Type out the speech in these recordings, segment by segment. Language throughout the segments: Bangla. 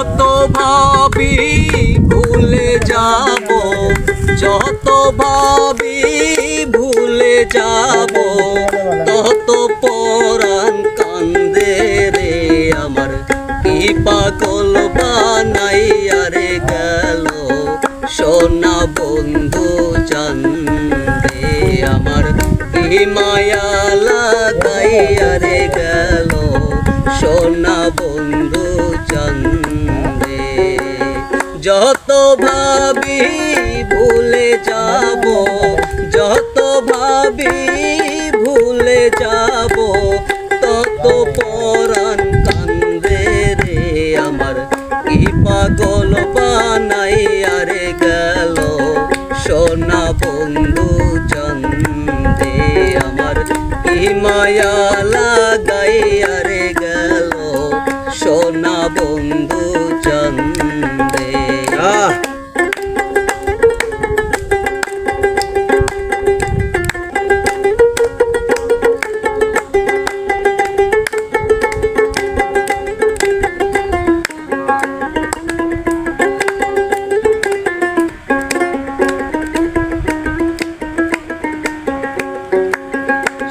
যত ভাবি ভুলে যাব, যত ভাবি ভুলে যাব, তত পরাণ কান্দে রে আমার। কি পাগল বানাই আরে গেল সোনা বন্ধু জান রে আমার। কি মায়া লাগাইয়া আরে গেল সোনা বন্ধু চন্দে, যত ভাবি ভুলে যাব, যত ভাবি ভুলে যাব, তত পরাণ কান্দে রে আমার। কি পাগল বানাইয়া রে গেল সোনা বন্ধু চন্দে, আমার কি মায়া বন্ধু চন্দে।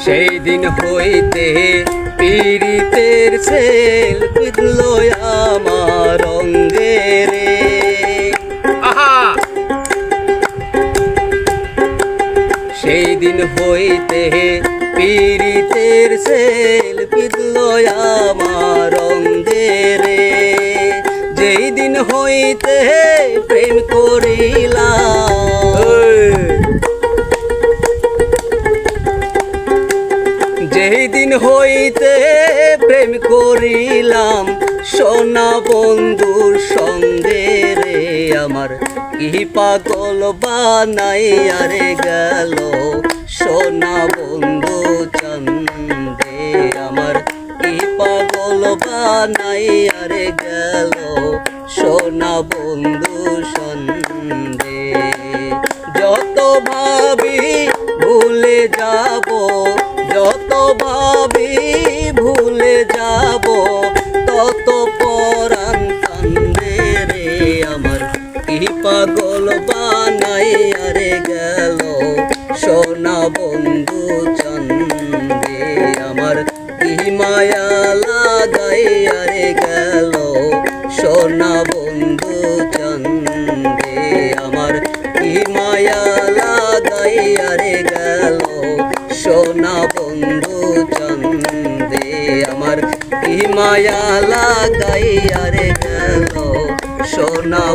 সেই দিন হইতে পীড়িতের সেল দিন হইতে পীড়িতের সেল পিদল আমার রে যেই দিন হইতে প্রেম করিলাম। যেই দিন হইতে প্রেম করিলাম, সোনা বন্ধুর সঙ্গে রে। আমার কি পাগল বানাইয়া রে গেল সোনা বন্ধু, চন্দে আমার কি পাগল বানাইয়া রে গেল সোনা বন্ধু সন্দে যত ভাবি ভুলে যাব, যত ভাবি ভুলে যাব, তত পরাণ কান্দে রে আমার কি পাগল বানাইয়া রে গেল সোনা বন্ধু চন্দে, আমার মায়া লাগাইয়া রে গেল সোনা বন্ধু চন্দে, আমার মায়া লাগাইয়া রে গেল সোনা বন্ধু চন্দে, আমার মায়া লাগাইয়া রে গেল সোনা